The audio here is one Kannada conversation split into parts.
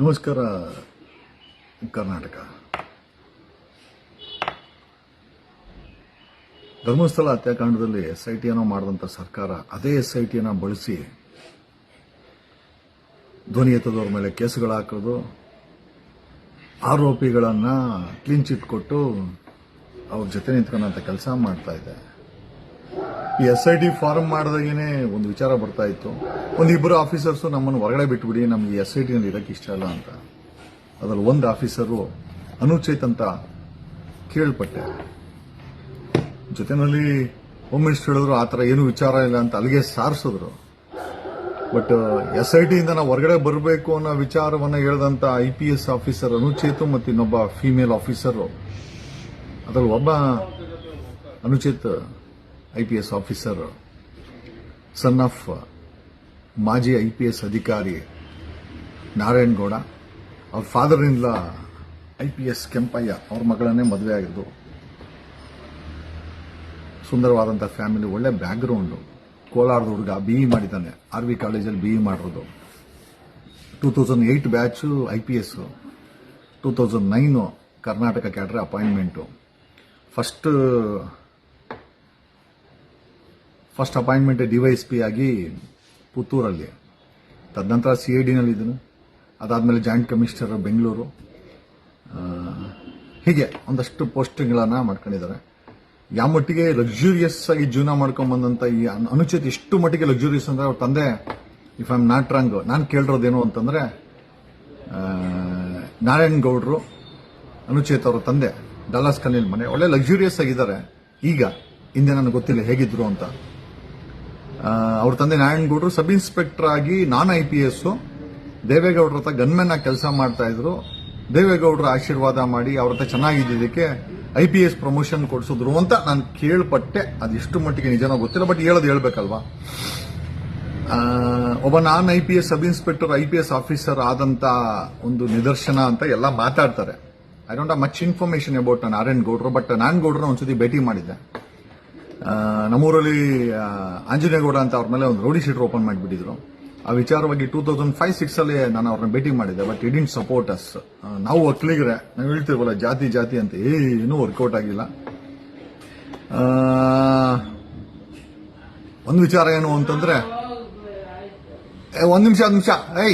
ನಮಸ್ಕಾರ, ಕರ್ನಾಟಕ. ಧರ್ಮಸ್ಥಳ ಹತ್ಯಾಕಾಂಡದಲ್ಲಿ ಎಸ್ ಐ ಟಿಯನ್ನು ಮಾಡಿದಂಥ ಸರ್ಕಾರ ಅದೇ ಎಸ್ ಐ ಟಿಯನ್ನು ಬಳಸಿ ಧ್ವನಿ ಎತ್ತದವ್ರ ಮೇಲೆ ಕೇಸುಗಳು ಹಾಕೋದು, ಆರೋಪಿಗಳನ್ನು ಕ್ಲೀನ್ ಚಿಟ್ ಕೊಟ್ಟು ಅವ್ರ ಜೊತೆ ನಿಂತ್ಕೊಳ್ಳೋಂಥ ಕೆಲಸ ಮಾಡ್ತಾ ಇದೆ. ಈ ಎಸ್ ಐ ಟಿ ಫಾರ್ಮ್ ಮಾಡಿದಾಗೇನೆ ಒಂದು ವಿಚಾರ ಬರ್ತಾ ಇತ್ತು. ಒಂದು ಇಬ್ಬರು ಆಫೀಸರ್ಸು ನಮ್ಮನ್ನು ಹೊರಗಡೆ ಬಿಟ್ಬಿಡಿ, ನಮಗೆ ಎಸ್ ಐ ಟಿನಲ್ಲಿ ಇರೋಕ್ಕೆ ಇಷ್ಟ ಇಲ್ಲ ಅಂತ. ಅದರಲ್ಲಿ ಒಂದು ಆಫೀಸರು ಅನುಚೇತ್ ಅಂತ ಕೇಳ್ಪಟ್ಟೆ. ಜೊತೆನಲ್ಲಿ ಹೋಮ್ ಮಿನಿಸ್ಟರ್ ಹೇಳಿದ್ರು, ಆ ಥರ ಏನು ವಿಚಾರ ಇಲ್ಲ ಅಂತ ಅಲ್ಲಿಗೆ ಸಾರಿಸಿದ್ರು. ಬಟ್, ಎಸ್ ಐ ಟಿಯಿಂದ ನಾವು ಹೊರಗಡೆ ಬರಬೇಕು ಅನ್ನೋ ವಿಚಾರವನ್ನು ಹೇಳಿದಂಥ I P S officer Anucheth ಮತ್ತು ಇನ್ನೊಬ್ಬ ಫೀಮೇಲ್ ಆಫೀಸರು. ಅದರಲ್ಲಿ ಒಬ್ಬ Anucheth I P S officer son of ಮಾಜಿ ಐ ಪಿ ಎಸ್ ಅಧಿಕಾರಿ ನಾರಾಯಣಗೌಡ ಅವ್ರ father in law I P S Kempaiah ಅವ್ರ ಮಗಳನ್ನೇ ಮದುವೆ ಆಗಿದ್ದು ಸುಂದರವಾದಂಥ ಫ್ಯಾಮಿಲಿ ಒಳ್ಳೆ ಬ್ಯಾಕ್ಗ್ರೌಂಡು ಕೋಲಾರದ ಹುಡುಗ ಬಿ ಇ ಮಾಡಿದ್ದಾನೆ ಆರ್ ವಿ ಕಾಲೇಜಲ್ಲಿ ಬಿ ಇ ಮಾಡಿರೋದು. Two thousand eight batch I P S two thousand nine Karnataka cadre appointment first first appointment DYS P ಆಗಿ ಪುತ್ತೂರಲ್ಲಿ. ತದನಂತರ ಸಿ ಐ ಡಿನಲ್ಲಿ ಇದ್ದನು. ಅದಾದಮೇಲೆ ಜಾಯಿಂಟ್ ಕಮಿಷನರ್ ಬೆಂಗಳೂರು. ಹೀಗೆ ಒಂದಷ್ಟು ಪೋಸ್ಟ್ಗಳನ್ನು ಮಾಡ್ಕೊಂಡಿದ್ದಾರೆ. ಯಾವ ಮಟ್ಟಿಗೆ ಲಕ್ಸುರಿಯಸ್ ಆಗಿ ಜೀವನ ಮಾಡ್ಕೊಂಬಂದಂಥ ಬಂದಂತ ಈ ಅನು- ಅನುಚಿತ ಎಷ್ಟು ಮಟ್ಟಿಗೆ ಲಕ್ಸುರಿಯಸ್ ಅಂದರೆ ಅವ್ರ ತಂದೆ if I am not wrong ನಾನು ಕೇಳಿರೋದೇನು ಅಂತಂದರೆ ನಾರಾಯಣ್ ಗೌಡ್ರು, ಅನುಚೇತ್ ಅವರ ತಂದೆ ಡಲ್ಲಾಸ್ ಕನಿಲ್ ಮನೆ, ಒಳ್ಳೆ ಲಕ್ಸುರಿಯಸ್ ಆಗಿದ್ದಾರೆ. ಈಗ, ಹಿಂದೆ ನನಗೆ ಗೊತ್ತಿಲ್ಲ ಹೇಗಿದ್ರು ಅಂತ. ಅವ್ರ ತಂದೆ ನಾರಾಯಣ್ ಗೌಡ್ರು ಸಬ್ ಇನ್ಸ್ಪೆಕ್ಟರ್ ಆಗಿ ನಾನ್ ಐ ಪಿ ಎಸ್ ದೇವೇಗೌಡರ ಹತ್ರ ಗನ್ಮೆನ್ ಆಗಿ ಕೆಲಸ ಮಾಡ್ತಾ ಇದ್ರು. ದೇವೇಗೌಡರ ಆಶೀರ್ವಾದ ಮಾಡಿ ಅವ್ರ ಹತ್ರ ಚೆನ್ನಾಗಿದ್ದಕ್ಕೆ ಐ ಪಿ ಎಸ್ ಪ್ರಮೋಷನ್ ಕೊಡಿಸಿದ್ರು ಅಂತ ನಾನು ಕೇಳ್ಪಟ್ಟೆ. ಅದಿಷ್ಟು ಮಟ್ಟಿಗೆ ನಿಜನೋ ಗೊತ್ತಿಲ್ಲ, ಬಟ್ ಹೇಳೋದು ಹೇಳ್ಬೇಕಲ್ವಾ? ಒಬ್ಬ non I P S sub inspector, I P S officer ಆದಂತ ಒಂದು ನಿದರ್ಶನ ಅಂತ ಎಲ್ಲ ಮಾತಾಡ್ತಾರೆ. I don't much information about Narayan ಗೌಡ್ರು ಬಟ್ ನಾನ್ ಗೌಡ್ರನ್ನ ಒಂದ್ಸತಿ ಭೇಟಿ ಮಾಡಿದ್ದೆ. ನಮ್ಮೂರಲ್ಲಿ ಆಂಜನೇಯಗೌಡ ಅಂತ ಅವ್ರ ಮೇಲೆ ಒಂದು ರೌಡಿ ಶೀಟರ್ ಓಪನ್ ಮಾಡಿಬಿಟ್ಟಿದ್ರು. ಆ ವಿಚಾರವಾಗಿ ಟೂ ತೌಸಂಡ್ ಫೈವ್ ಸಿಕ್ಸ್ ಅಲ್ಲಿ ನಾನು ಅವ್ರನ್ನ ಭೇಟಿ ಮಾಡಿದ್ದೆ ಬಟ್ ಇಡಿಂಟ್ ಸಪೋರ್ಟ್ ಅಸ್ ನಾವು ಒಕ್ಕಲಿಗರೆ. ನಾವು ಹೇಳ್ತೀವಲ್ಲ, ಜಾತಿ ಜಾತಿ ಅಂತ ಏನೂ ವರ್ಕೌಟ್ ಆಗಿಲ್ಲ. ಒಂದು ವಿಚಾರ ಏನು ಅಂತಂದ್ರೆ ಒಂದು ನಿಮಿಷ ಒಂದು ನಿಮಿಷ. ಐ.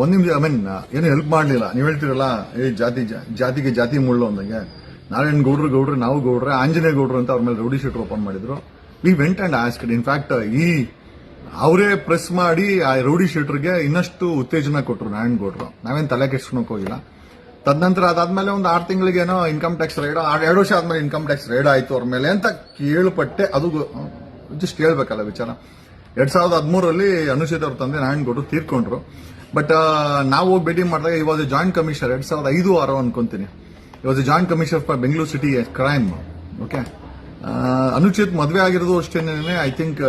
ಒಂದ್ ನಿಮಿಷ ಐ ಮೀನ್ ಏನು ಹೆಲ್ಪ್ ಮಾಡಲಿಲ್ಲ. ನೀವು ಹೇಳ್ತಿರಲ್ಲ, ಏ, ಜಾತಿ ಜಾತಿಗೆ ಜಾತಿ ಮುಳ್ಳು ಅಂದಂಗೆ. ನಾರಾಯಣ್ ಗೌಡ್ರು ಗೌಡ್ರು, ನಾವು ಗೌಡ್ರೆ, ಆಂಜನೇಯ ಗೌಡ್ರು ಅಂತ ಅವ್ರ ಮೇಲೆ ರೌಡಿ ಶೀಟ್ ಓಪನ್ ಮಾಡಿದ್ರು. We went and asked in fact ಈ ಅವರೇ ಪ್ರೆಸ್ ಮಾಡಿ ಆ ರೌಡಿ ಶೀಟ್ರಿಗೆ ಇನ್ನಷ್ಟು ಉತ್ತೇಜನ ಕೊಟ್ಟರು ನಾರಾಯಣ್ ಗೌಡ್ರು. ನಾವೇನು ತಲೆ ಕೆಡ್ಸ್ಕೊಳಕ್ ಹೋಗಿಲ್ಲ. ತದನಂತರ ಅದಾದ್ಮೇಲೆ ಒಂದು ಆರು ತಿಂಗಳಿಗೇನೋ ಇನ್ಕಮ್ ಟ್ಯಾಕ್ಸ್ ರೈಡ್ ಎರಡು ವರ್ಷ ಆದ್ಮೇಲೆ ಇನ್ಕಮ್ ಟ್ಯಾಕ್ಸ್ ರೈಡ್ ಆಯ್ತು ಅವ್ರ ಮೇಲೆ ಅಂತ ಕೇಳ್ಪಟ್ಟೆ. ಅದು ಜಸ್ಟ್ ಹೇಳ್ಬೇಕಲ್ಲ ವಿಚಾರ. ಎರಡ್ ಸಾವಿರದ ಹದಿಮೂರಲ್ಲಿ ಅನುಷಿತ್ ಅವ್ರ ತಂದೆ ನಾರಾಯಣ್ ಗೌಡ್ರು ತೀರ್ಕೊಂಡ್ರು. ಬಟ್ ನಾವು ಹೋಗಿ ಭೇಟಿ ಮಾಡಿದಾಗ ಇವಾಗ ಜಾಯಿಂಟ್ ಕಮಿಷನರ್ ಎರಡ್ ಸಾವಿರದ ಐದು ಆರೋ ಅನ್ಕೊಂತೀನಿ. ಇವಾಗ joint commissioner for Bengaluru city crime okay Anucheth ಮದುವೆ ಆಗಿರೋದು ಅಷ್ಟೇನೇ I think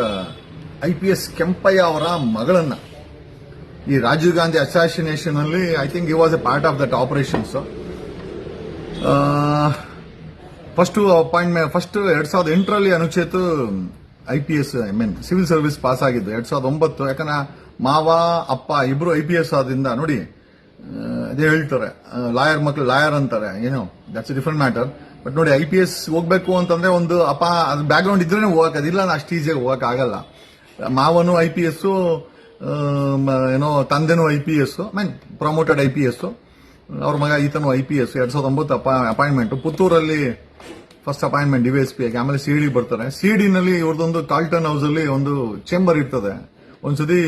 I P S Kempaiah ಅವರ ಮಗಳನ್ನ ಈ ರಾಜೀವ್ ಗಾಂಧಿ ಅಸಾಸಿನೇಷನ್ ಅಲ್ಲಿ I think he was a part of that operations first appointment first ಎರಡ್ ಸಾವಿರದ ಎಂಟರಲ್ಲಿ Anucheth I P S I mean civil service pass ಆಗಿದ್ದು ಎರಡ್ ಸಾವಿರದ ಒಂಬತ್ತು, ಯಾಕಂದ್ರೆ ಮಾವ, ಅಪ್ಪ ಇಬ್ರು ಐ ಪಿ ಎಸ್ ಆದ್ರಿಂದ ನೋಡಿ ಅದೇ ಹೇಳ್ತಾರೆ. ಲಾಯರ್ ಮಕ್ಳು ಲಾಯರ್ ಅಂತಾರೆ ಏನೋ ದಟ್ಸ್ ಡಿಫ್ರೆಂಟ್ ಮ್ಯಾಟರ್ ಬಟ್ ನೋಡಿ ಐ ಪಿ ಎಸ್ ಹೋಗ್ಬೇಕು ಅಂತಂದ್ರೆ ಒಂದು ಅಪ್ಪ ಅದು ಬ್ಯಾಕ್ ಗ್ರೌಂಡ್ ಅದಿಲ್ಲ ಅಷ್ಟು ಈಸಿಯಾಗಿ ಹೋಗಕ್ ಆಗಲ್ಲ ಮಾವನು ಐ ಪಿ ಎಸ್ ಏನೋ ತಂದೆನೂ I P S mean promoted I P S ಅವ್ರ ಮಗ ಈತನು ಐ ಪಿ ಎಸ್ ಎರಡ್ ಸಾವಿರದ ಒಂಬತ್ತು appointment ಪುತ್ತೂರಲ್ಲಿ first appointment D S P ಆಗಿ ಆಮೇಲೆ ಸಿ ಡಿ ಬರ್ತಾರೆ. ಸಿ ಡಿನಲ್ಲಿ ಇವ್ರದೊಂದು ಕಾಲ್ಟನ್ ಹೌಸ್ ಅಲ್ಲಿ ಒಂದು ಚೇಂಬರ್ ಇರ್ತದೆ. ಒಂದ್ಸತಿ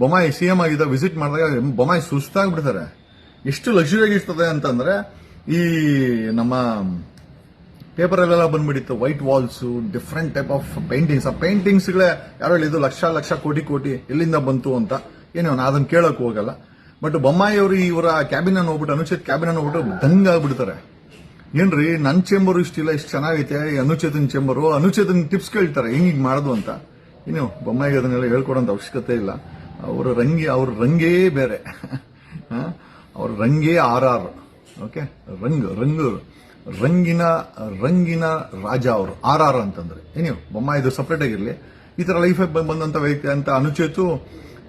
ಬೊಮ್ಮಾಯಿ ಸಿ ಎಂ ಆಗಿದ್ದ ವಿಸಿಟ್ ಮಾಡಿದಾಗ ಬೊಮ್ಮಾಯಿ ಸುಸ್ತಾಗ್ಬಿಡ್ತಾರೆ. ಎಷ್ಟು ಲಕ್ಸುರಿ ಇರ್ತದೆ ಅಂತಂದ್ರೆ ಈ ನಮ್ಮ ಪೇಪರಲ್ಲೆಲ್ಲ ಬಂದ್ಬಿಟ್ಟಿತ್ತು white walls different type of paintings ಆ ಪೇಂಟಿಂಗ್ಸ್ಗಳೇ ಯಾರು ಹೇಳಿದ್ದು ಲಕ್ಷ ಲಕ್ಷ, ಕೋಟಿ ಕೋಟಿ ಎಲ್ಲಿಂದ ಬಂತು ಅಂತ. ಏನೋ ನಾ ಅದನ್ನ ಕೇಳಕ್ ಹೋಗಲ್ಲ. ಬಟ್ ಬೊಮ್ಮಾಯಿ ಅವರು ಇವರ ಕ್ಯಾಬಿನ್ ಅನ್ನು ಹೋಗ್ಬಿಟ್ಟು, ಅನುಚಿತ್ ಕ್ಯಾಬಿನ್ ಅನ್ನು ಹೋಗ್ಬಿಟ್ಟು ದಂಗ್ ಆಗ್ಬಿಡ್ತಾರೆ. ಏನ್ರಿ, ನನ್ ಚೇಂಬರ್ ಇಷ್ಟಿಲ್ಲ ಇಷ್ಟು ಚೆನ್ನಾಗೈತೆ ಅನುಚೇತನ್ ಚೇಂಬರು ಅನುಚೇತನ ಟಿಪ್ಸ್ ಕೇಳ್ತಾರೆ, ಹಿಂಗೆ ಮಾಡೋದು ಅಂತ. ಏನು ಬೊಮ್ಮಾಯಿಗೆ ಅದನ್ನೆಲ್ಲ ಹೇಳ್ಕೊಡೋಂಥ ಅವಶ್ಯಕತೆ ಇಲ್ಲ. ಅವರ ರಂಗಿ, ಅವ್ರ ರಂಗೇ ಬೇರೆ? ಅವ್ರ ರಂಗೇ ಆರ್ ಆರ್ ಓಕೆ? ರಂಗ್ ರಂಗ್, ರಂಗಿನ ರಂಗಿನ ರಾಜ ಅವರು. ಆರ್ ಆರ್ ಅಂತಂದ್ರೆ ಏನಿವ್ ಇದು ಸಪ್ರೇಟ್ ಆಗಿರ್ಲಿ. ಈ ತರ ಲೈಫ್ ಬಂದಂತ ವ್ಯಕ್ತಿ ಅಂತ ಅನುಚೇತು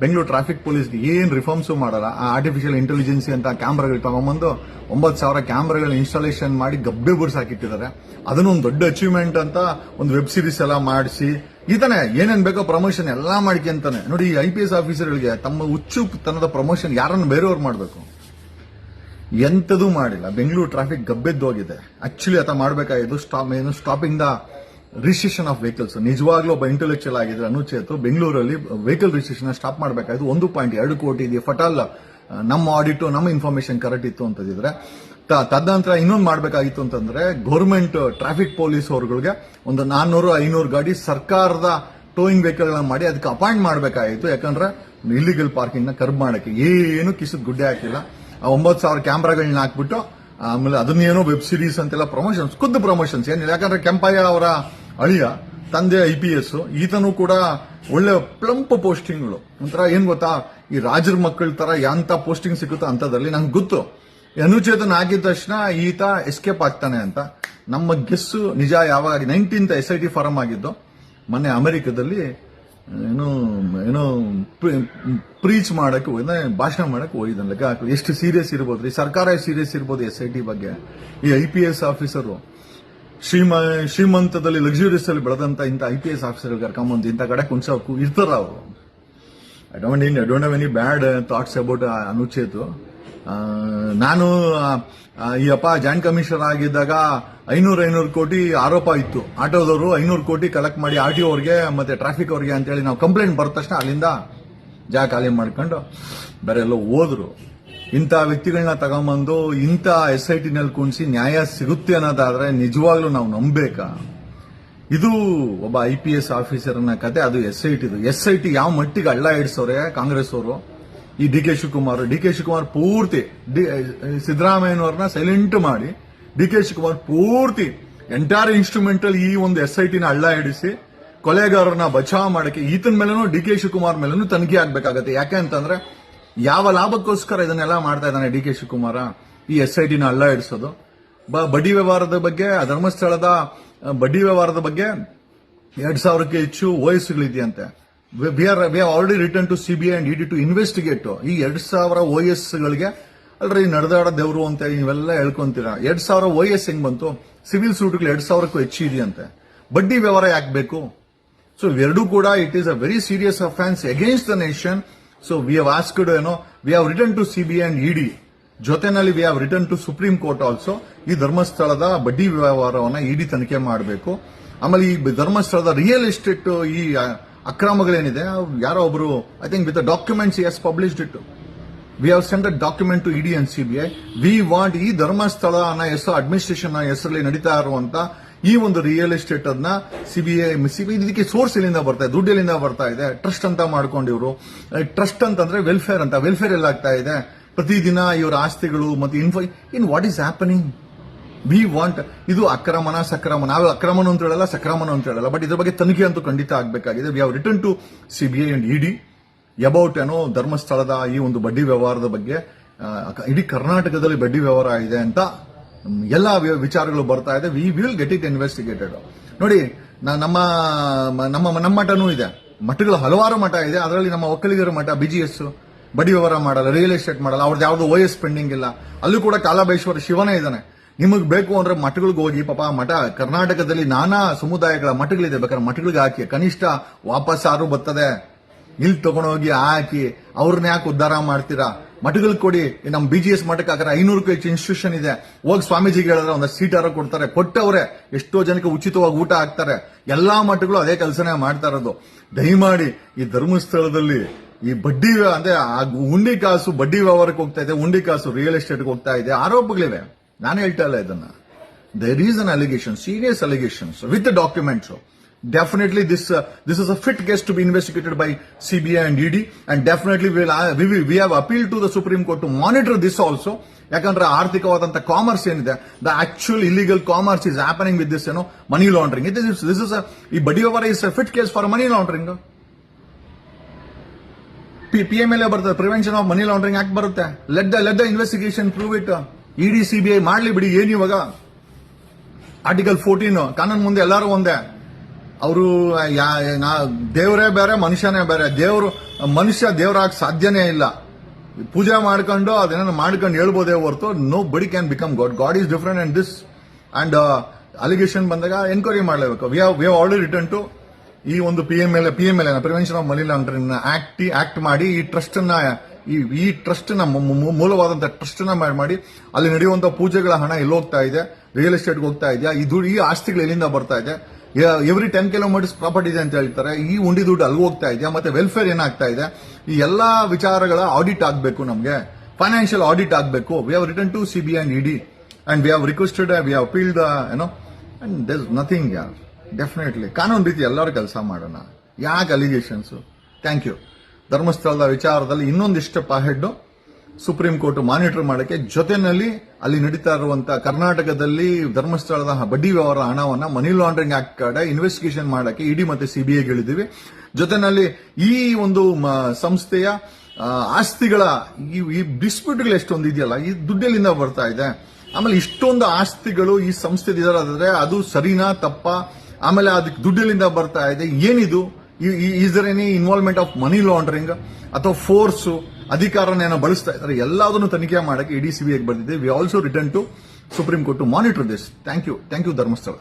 ಬೆಂಗಳೂರು ಟ್ರಾಫಿಕ್ ಪೊಲೀಸ್ಗೆ ಏನ್ ರಿಫಾರ್ಮ್ಸ್ ಮಾಡಲ್ಲ. ಆ ಆರ್ಟಿಫಿಷಿಯಲ್ ಇಂಟೆಲಿಜೆನ್ಸಿ ಅಂತ ಕ್ಯಾಮ್ರಾಗಳು ತಗೊಂಬಂದು ಒಂಬತ್ತು ಸಾವಿರ ಕ್ಯಾಮ್ರಾಗಳ ಇನ್ಸ್ಟಾಲೇಷನ್ ಮಾಡಿ ಗಬ್ಬೆ ಬುರ್ಸಾಕಿಟ್ಟಿದ್ದಾರೆ ಅದನ್ನ ಒಂದು ದೊಡ್ಡ ಅಚೀವ್ಮೆಂಟ್ ಅಂತ ಒಂದು ವೆಬ್ ಸೀರೀಸ್ ಎಲ್ಲ ಮಾಡಿಸಿ ಈತನೇ ಏನೇನ್ ಬೇಕೋ ಪ್ರಮೋಷನ್ ಎಲ್ಲಾ ಮಾಡ್ಕೊಂತಾನೆ ನೋಡಿ ಐ ಪಿ ಎಸ್ ಆಫೀಸರ್ಗಳಿಗೆ ತಮ್ಮ ಹುಚ್ಚು ತನದ ಪ್ರಮೋಷನ್ ಯಾರನ್ನು ಬೇರೆಯವ್ರು ಮಾಡಬೇಕು? ಎಂತದು ಮಾಡಿಲ್ಲ. ಬೆಂಗಳೂರು ಟ್ರಾಫಿಕ್ ಗಬ್ಬೆದ್ದು ಹೋಗಿದೆ. ಆಕ್ಚುಲಿ ಆತ ಮಾಡಬೇಕಾಗಿದ್ದು ಸ್ಟಾಪ್ ಏನು stopping the registration of vehicles ನಿಜವಾಗ್ಲೂ ಒಬ್ಬ ಇಂಟೆಲೆಕ್ಚುಯಲ್ ಆಗಿದ್ರೆ ಅನುಚೇತು ಬೆಂಗಳೂರಲ್ಲಿ ವೆಹಿಕಲ್ ರಿಜಿಸ್ಟ್ರೇಷನ್ ಸ್ಟಾಪ್ ಮಾಡಬೇಕಾಯ್ತು ಒಂದು ಪಾಯಿಂಟ್ ಎರಡು ಕೋಟಿ ಇದೆ. ಫಟಾಲ್ ನಮ್ಮ ಆಡಿಟ್ ನಮ್ಮ ಇನ್ಫಾರ್ಮೇಶನ್ ಕರೆಕ್ಟ್ ಇತ್ತು ಅಂತಂದಿದ್ರೆ ತದನಂತರ ಇನ್ನೊಂದು ಮಾಡಬೇಕಾಗಿತ್ತು ಅಂತಂದ್ರೆ ಗೌರ್ಮೆಂಟ್ ಟ್ರಾಫಿಕ್ ಪೊಲೀಸ್ ಅವ್ರಗಳಿಗೆ ಒಂದು ನಾನ್ನೂರು ಐನೂರು ಗಾಡಿ ಸರ್ಕಾರದ ಟೋಯಿಂಗ್ ವೆಹಿಕಲ್ಗಳನ್ನ ಮಾಡಿ ಅದಕ್ಕೆ ಅಪಾಯಿಂಟ್ ಮಾಡಬೇಕಾಗಿತ್ತು. ಯಾಕಂದ್ರೆ ಇಲ್ಲಿಗಲ್ನ ಕರ್ಬ್ ಮಾಡಕ್ಕೆ ಏನು ಕಿಸದ್ ಗುಡ್ಡೆ ಹಾಕಿಲ್ಲ. ಒಂಬತ್ತು ಸಾವಿರ ಕ್ಯಾಮ್ರಾಗಳನ್ನ ಹಾಕ್ಬಿಟ್ಟು, ಆಮೇಲೆ ಅದನ್ನೇನೋ ವೆಬ್ ಸೀರೀಸ್ ಅಂತೆಲ್ಲ ಪ್ರಮೋಷನ್ಸ್ ಖುದ್ದು ಪ್ರಮೋಷನ್ಸ್ ಏನಿಲ್ಲ. ಯಾಕಂದ್ರೆ ಕೆಂಪಯ್ಯ ಅವರ ಅಳಿಯ, ತಂದೆ ಐ ಪಿ ಎಸ್ ಈತನು ಕೂಡ ಒಳ್ಳೆ ಪ್ಲಂಪ್ ಪೋಸ್ಟಿಂಗ್ಗಳು ಒಂಥರ ಏನ್ ಗೊತ್ತಾ? ಈ ರಾಜರ ಮಕ್ಕಳ ತರ ಎಂತ ಪೋಸ್ಟಿಂಗ್ ಸಿಗುತ್ತೋ ಅಂತದ್ರಲ್ಲಿ ನಂಗೆ ಗೊತ್ತು. ಅನುಚೇತನ ಆಗಿದ ತಕ್ಷಣ ಈತ ಎಸ್ಕೇಪ್ ಆಗ್ತಾನೆ ಅಂತ. ನಮ್ಮ ಗೆಸ್ಸು ನಿಜ ಯಾವಾಗ nineteenth S I T form ಆಗಿದ್ದು ಮೊನ್ನೆ ಅಮೆರಿಕದಲ್ಲಿ ಏನು ಏನು ಪ್ರೀಚ್ ಮಾಡಕ್ಕೆ ಹೋಗಿದ್ದ ಭಾಷಣ ಮಾಡಕ್ಕೆ ಹೋಗಿದ್ದಾನೆ. ಲೆಕ್ಕ ಎಷ್ಟು ಸೀರಿಯಸ್ ಇರ್ಬೋದು. ಈ ಸರ್ಕಾರ ಸೀರಿಯಸ್ ಇರ್ಬೋದು ಎಸ್ ಐ ಟಿ ಬಗ್ಗೆ. ಈ ಐ ಪಿ ಎಸ್ ಆಫೀಸರು ಶ್ರೀಮ ಶ್ರೀಮಂತದಲ್ಲಿ ಲಕ್ಸುರಿಯಸ್ ಅಲ್ಲಿ ಬೆಳೆದಂತ ಇಂಥ ಐ ಪಿ ಎಸ್ ಆಫೀಸರ್ ಕರ್ಕೊಂಬಂದು ಇಂಥ ಕಡೆ ಕುಂಚ ಇರ್ತಾರ ಅವರು. I don't any bad thoughts about Anucheth ಆ, ನಾನು ಈ ಅಪ್ಪ ಜಾಯಿಂಟ್ ಕಮಿಷನರ್ ಆಗಿದ್ದಾಗ ಐನೂರು ಐನೂರು ಕೋಟಿ ಆರೋಪ ಇತ್ತು. ಆಟೋದವರು ಐನೂರು ಕೋಟಿ ಕಲೆಕ್ಟ್ ಮಾಡಿ ಆರ್ ಟಿ ಅವ್ರಿಗೆ ಮತ್ತೆ ಟ್ರಾಫಿಕ್ ಅವ್ರಿಗೆ ಅಂತೇಳಿ ನಾವು ಕಂಪ್ಲೇಂಟ್ ಬರದ ತಕ್ಷಣ ಅಲ್ಲಿಂದ ಜಾಗ ಖಾಲಿ ಮಾಡ್ಕೊಂಡು ಬೇರೆ ಎಲ್ಲ ಹೋದ್ರು. ಇಂಥ ವ್ಯಕ್ತಿಗಳನ್ನ ತಗೊಂಬಂದು ಇಂಥ ಎಸ್ ಐ ಟಿನಲ್ಲಿ ಕುಣಿಸಿ ನ್ಯಾಯ ಸಿಗುತ್ತೆ ಅನ್ನೋದಾದ್ರೆ ನಿಜವಾಗ್ಲೂ ನಾವು ನಂಬೇಕಾ ಇದು ಒಬ್ಬ ಐ ಪಿ ಎಸ್ ಆಫೀಸರ್ನ ಕತೆ, ಅದು ಎಸ್ ಐ ಟಿದು ಎಸ್ ಐ ಟಿ ಯಾವ ಮಟ್ಟಿಗೆ ಹಳ್ಳ ಇಡ್ಸೋರೆ ಕಾಂಗ್ರೆಸ್ ಅವರು ಈ D K Shivakumar, D K Shivakumar ಪೂರ್ತಿ ಡಿ- ಸಿದ್ದರಾಮಯ್ಯನವ್ರನ್ನ ಸೈಲೆಂಟ್ ಮಾಡಿ ಡಿ ಕೆ ಶಿವಕುಮಾರ್ ಪೂರ್ತಿ ಎಂಟೈರ್ ಇನ್ಸ್ಟ್ರೂಮೆಂಟಲ್ ಈ ಒಂದು ಎಸ್ ಐ ಟಿನ ಹಳ್ಳ ಹಿಡಿಸಿ ಕೊಲೆಗಾರರನ್ನ ಬಚಾವ್ ಮಾಡಕ್ಕೆ ಈತನ ಮೇಲೂ ಡಿ ಕೆ ಶಿವಕುಮಾರ್ ಮೇಲೂ ತನಿಖೆ ಆಗ್ಬೇಕಾಗತ್ತೆ. ಯಾಕೆ ಅಂತಂದ್ರೆ ಯಾವ ಲಾಭಕ್ಕೋಸ್ಕರ ಇದನ್ನೆಲ್ಲ ಮಾಡ್ತಾ ಇದ್ದಾನೆ ಡಿ ಕೆ ಶಿವಕುಮಾರ ಈ ಎಸ್ ಐ ಟಿನ ಹಳ್ಳ ಹಿಡಿಸೋದು. ಬಡ್ಡಿ ವ್ಯವಹಾರದ ಬಗ್ಗೆ, ಧರ್ಮಸ್ಥಳದ, ಬಡ್ಡಿ ವ್ಯವಹಾರದ ಬಗ್ಗೆ ಎರಡ್ ಸಾವಿರಕ್ಕೆ ಹೆಚ್ಚು ವಯಸ್ಸುಗಳಿದೆಯಂತೆ V R V already written to CBI and ED to investigate ಈ ಎರಡ್ ಸಾವಿರ ಓಎಸ್ ಗಳಿಗೆ ಅಲ್ರಿ ನಡೆದಾಡ ದೇವ್ರು ಅಂತ ನೀವೆಲ್ಲ ಹೇಳ್ಕೊಂತೀರಾ? ಎರಡ್ ಸಾವಿರ ಓ ಎಸ್ ಹೆಂಗ್ ಬಂತು? ಸಿವಿಲ್ ಸೂಟ್ಗಳು ಎರಡ್ ಸಾವಿರಕ್ಕೂ ಹೆಚ್ಚು ಇದೆಯಂತೆ. ಬಡ್ಡಿ ವ್ಯವಹಾರ ಯಾಕೆ ಬೇಕು? ಸೊ ಇವೆರಡೂ ಕೂಡ it is a very serious offence against the nation so we have asked ಏನೋ we have written to CBI and ED ಜೊತೆನಲ್ಲಿ we have written to supreme court also ಈ ಧರ್ಮಸ್ಥಳದ ಬಡ್ಡಿ ವ್ಯವಹಾರವನ್ನು ಇಡಿ ತನಿಖೆ ಮಾಡಬೇಕು. ಆಮೇಲೆ ಈ ಧರ್ಮಸ್ಥಳದ ರಿಯಲ್ ಎಸ್ಟೇಟ್ ಈ ಅಕ್ರಮಗಳೇನಿದೆ ಯಾರೋ ಒಬ್ರು I think with documents has published it we have send a document to ED and CBI we want ಈ ಧರ್ಮಸ್ಥಳ ಅನ್ನೋ ಹೆಸರು ಅಡ್ಮಿನಿಸ್ಟ್ರೇಷನ್ ಹೆಸರಲ್ಲಿ ನಡೀತಾ ಇರುವಂತ ಈ ಒಂದು ರಿಯಲ್ ಎಸ್ಟೇಟ್ ಅದನ್ನ ಸಿಬಿಐ ಸಿಬಿಐ ಇದಕ್ಕೆ ಸೋರ್ಸ್ ಇಲ್ಲಿಂದ ಬರ್ತಾ ಇದೆ? ದುಡ್ಡು ಎಲ್ಲಿಂದ ಬರ್ತಾ ಇದೆ? ಟ್ರಸ್ಟ್ ಅಂತ ಮಾಡ್ಕೊಂಡಿವ್ರು. ಟ್ರಸ್ಟ್ ಅಂತಂದ್ರೆ ವೆಲ್ಫೇರ್ ಅಂತ. ವೆಲ್ಫೇರ್ ಎಲ್ಲ ಆಗ್ತಾ ಇದೆ. ಪ್ರತಿದಿನ ಇವರ ಆಸ್ತಿಗಳು ಮತ್ತೆ info in what is happening we want ಇದು ಅಕ್ರಮಣ ಸಕ್ರಮ. ನಾವು ಅಕ್ರಮಣ ಅಂತ ಹೇಳಲ್ಲ ಸಕ್ರಮಣ ಅಂತ ಹೇಳಲ್ಲ. ಬಟ್ ಇದ್ರ ಬಗ್ಗೆ ತನಿಖೆ ಅಂತೂ ಖಂಡಿತ ಆಗಬೇಕಾಗಿದೆ. We have written to CBI and ED about ಏನೋ ಧರ್ಮಸ್ಥಳದ ಈ ಒಂದು ಬಡ್ಡಿ ವ್ಯವಹಾರದ ಬಗ್ಗೆ. ಇಡೀ ಕರ್ನಾಟಕದಲ್ಲಿ ಬಡ್ಡಿ ವ್ಯವಹಾರ ಇದೆ ಅಂತ ಎಲ್ಲ ವಿಚಾರಗಳು ಬರ್ತಾ ಇದೆ. We will get it investigated ನೋಡಿ ನಮ್ಮ ನಮ್ಮ ನಮ್ಮ ಮಠನೂ ಇದೆ. ಮಠಗಳು ಹಲವಾರು ಮಠ ಇದೆ. ಅದರಲ್ಲಿ ನಮ್ಮ ಒಕ್ಕಲಿಗರ ಮಠ ಬಿ ಜಿ ಎಸ್ ಬಡ್ಡಿ ವ್ಯವಹಾರ ಮಾಡಲ್ಲ ರಿಯಲ್ ಎಸ್ಟೇಟ್ ಮಾಡಲ್ಲ. ಅವ್ರದ್ದು ಯಾವ್ದು ಓ ಎಸ್ ಪೆಂಡಿಂಗ್ ಇಲ್ಲ. ಅಲ್ಲೂ ಕೂಡ ಕಾಲಬೇಶ್ವರ ಶಿವನೇ ಇದ್ದಾನೆ. ನಿಮಗ್ ಬೇಕು ಅಂದ್ರೆ ಮಠಗಳಿಗೆ ಹೋಗಿ, ಪಾಪ ಮಠ, ಕರ್ನಾಟಕದಲ್ಲಿ ನಾನಾ ಸಮುದಾಯಗಳ ಮಠಗಳಿದೆ ಬೇಕಾದ್ರೆ ಮಠಗಳಿಗೆ ಹಾಕಿ, ಕನಿಷ್ಠ ವಾಪಸ್ ಆರು ಬರ್ತದೆ? ಇಲ್ಲಿ ತಗೊಂಡೋಗಿ ಹಾಕಿ, ಅವ್ರನ್ನ ಯಾಕೆ ಉದ್ಧಾರ ಮಾಡ್ತೀರಾ? ಮಠಗಳು ಕೊಡಿ ನಮ್ಮ ನಮ್ ಬಿ ಜಿ ಎಸ್ ಮಠಕ್ಕೆ ಹಾಕಿದ್ರೆ ಐನೂರಕ್ಕೂ ಹೆಚ್ಚು ಇನ್ಸ್ಟಿಟ್ಯೂಷನ್ ಇದೆ. ಹೋಗಿ ಸ್ವಾಮೀಜಿಗೆ ಹೇಳಿದ್ರೆ ಒಂದ್ ಸೀಟಾರ ಕೊಡ್ತಾರೆ. ಕೊಟ್ಟವ್ರೆ, ಎಷ್ಟೋ ಜನಕ್ಕೆ ಉಚಿತವಾಗಿ ಊಟ ಹಾಕ್ತಾರೆ. ಎಲ್ಲಾ ಮಠಗಳು ಅದೇ ಕೆಲಸನೇ ಮಾಡ್ತಾ ಇರೋದು. ದಯಮಾಡಿ ಈ ಧರ್ಮಸ್ಥಳದಲ್ಲಿ ಈ ಬಡ್ಡಿ ಅಂದ್ರೆ ಆ ಉಂಡಿ ಕಾಸು ಬಡ್ಡಿ ವ್ಯವಹಾರಕ್ಕೆ ಹೋಗ್ತಾ ಇದೆ, ಉಂಡಿ ಕಾಸು ರಿಯಲ್ ಎಸ್ಟೇಟ್ಗೆ ಹೋಗ್ತಾ ಇದೆ. ಆರೋಪಗಳಿವೆ. ನಾನು ಹೇಳ್ತಾ ಇಲ್ಲ ಇದನ್ನ. There is an allegation serious allegations with documents definitely this this is a fit case to be investigated by CBI and ED and definitely we have appeal to the supreme court to monitor this also ಯಾಕಂದ್ರೆ ಆರ್ಥಿಕವಾದಂತ ಕಾಮರ್ಸ್ ಏನಿದೆ the actual illegal commerce is happening with this ಏನೋ money laundering it is this is ಈ body over is fit case for money laundering P M L A ಬರ್ತದೆ prevention of money laundering act ಬರುತ್ತೆ? Let the let the investigation prove it ED CBI ಮಾಡ್ಲಿ ಬಿಡಿ, ಏನು ಇವಾಗ? ಆರ್ಟಿಕಲ್ ಫೋರ್ಟೀನ್ ಕಾನೂನು ಮುಂದೆ ಎಲ್ಲರೂ ಒಂದೇ. ಅವರು ದೇವರೇ ಬೇರೆ, ಮನುಷ್ಯನೇ ಬೇರೆ. ದೇವರು, ಮನುಷ್ಯ ದೇವರಾಗ ಸಾಧ್ಯನೇ ಇಲ್ಲ. ಪೂಜೆ ಮಾಡ್ಕೊಂಡು ಅದೇನೋ ಮಾಡ್ಕೊಂಡು ಹೇಳ್ಬೋದೇ ಹೊರತು nobody can become God God is different and this and allegation ಬಂದಾಗ ಎನ್ಕ್ವೈರಿ ಮಾಡಲೇಬೇಕು. We we have already written to ಈ ಒಂದು P M L P M L prevention of money laundering act act ಮಾಡಿ ಈ ಟ್ರಸ್ಟ್ನ ಈ ಈ ಟ್ರಸ್ಟ್ನ ನ ಮೂ- ಮೂ- ಮೂಲವಾದಂತಹ ಟ್ರಸ್ಟ್ನ ಮಾಡಿ ಅಲ್ಲಿ ನಡೆಯುವಂತ ಪೂಜೆಗಳ ಹಣ ಎಲ್ಲಿ ಹೋಗ್ತಾ ಇದೆ ರಿಯಲ್ ಎಸ್ಟೇಟ್ಗೆ ಹೋಗ್ತಾ ಇದೆಯಾ? ಇದು ಈ ಆಸ್ತಿಗಳು ಎಲ್ಲಿಂದ ಬರ್ತಾ ಇದೆ? ಎವ್ರಿ ಟೆನ್ ಕಿಲೋಮೀಟರ್ಸ್ ಪ್ರಾಪರ್ಟಿ ಇದೆ ಅಂತ ಹೇಳ್ತಾರೆ. ಈ ಉಂಡಿ ದುಡ್ಡು ಅಲ್ಲಿ ಹೋಗ್ತಾ ಇದೆಯಾ? ಮತ್ತೆ ವೆಲ್ಫೇರ್ ಏನಾಗ್ತಾ ಇದೆ? ಈ ಎಲ್ಲಾ ವಿಚಾರಗಳ ಆಡಿಟ್ ಆಗಬೇಕು ನಮಗೆ. ಫೈನಾನ್ಷಿಯಲ್ ಆಡಿಟ್ ಆಗಬೇಕು. We have written to C B and ED and we have requested we have the ಏನೋ ಅಂಡ್ ದೇರ್ ನಥಿಂಗ್ ಯಾರ್ ಡೆಫಿನೆಟ್ಲಿ ಕಾನೂನು ರೀತಿ ಎಲ್ಲರೂ ಕೆಲಸ ಮಾಡೋಣ. ಯಾಕೆ ಅಲಿಗೇಷನ್ಸು ಥ್ಯಾಂಕ್ ಯು ಧರ್ಮಸ್ಥಳದ ವಿಚಾರದಲ್ಲಿ ಇನ್ನೊಂದಿಷ್ಟು ಪಾಹೆಡ್ಡು ಸುಪ್ರೀಂ ಕೋರ್ಟ್ ಮಾನಿಟರ್ ಮಾಡಕ್ಕೆ ಜೊತೆನಲ್ಲಿ ಅಲ್ಲಿ ನಡೀತಾ ಇರುವಂತ ಕರ್ನಾಟಕದಲ್ಲಿ ಧರ್ಮಸ್ಥಳದ ಬಡ್ಡಿ ವ್ಯವಹಾರ ಹಣವನ್ನ ಮನಿ ಲಾಂಡ್ರಿಂಗ್ ಆಕ್ಟ್ ಕಡೆ ಇನ್ವೆಸ್ಟಿಗೇಷನ್ ಮಾಡಕ್ಕೆ ಇಡಿ ಮತ್ತೆ ಸಿಬಿಐ ಹೇಳಿದೀವಿ ಜೊತೆನಲ್ಲಿ ಈ ಒಂದು ಸಂಸ್ಥೆಯ ಆಸ್ತಿಗಳ ಈ- ಈ ಡಿಸ್ಪ್ಯೂಟ್ಗಳು ಎಷ್ಟೊಂದು ಇದೆಯಲ್ಲ, ಈ ದುಡ್ಡೆಲ್ಲಿಂದ ಬರ್ತಾ ಇದೆ. ಆಮೇಲೆ ಇಷ್ಟೊಂದು ಆಸ್ತಿಗಳು ಈ ಸಂಸ್ಥೆ ಇದಾದ್ರೆ ಅದು ಸರಿನಾ, ತಪ್ಪ? ಆಮೇಲೆ ಅದಕ್ಕೆ ದುಡ್ಡೆಲ್ಲಿಂದ ಬರ್ತಾ ಇದೆ. ಏನಿದು? Is there any involvement of money laundering ಅಥವಾ ಫೋರ್ಸ್ ಅಧಿಕಾರನ ಬಳಸ್ತಾ ಇದ್ದಾರೆ. ಎಲ್ಲದನ್ನು ತನಿಖೆ ಮಾಡಕ್ಕೆ ಇಡಿ ಸಿಬಿಐಗೆ ಬಂದಿದೆ. We also return to supreme court to monitor this thank you thank you Dharmasthala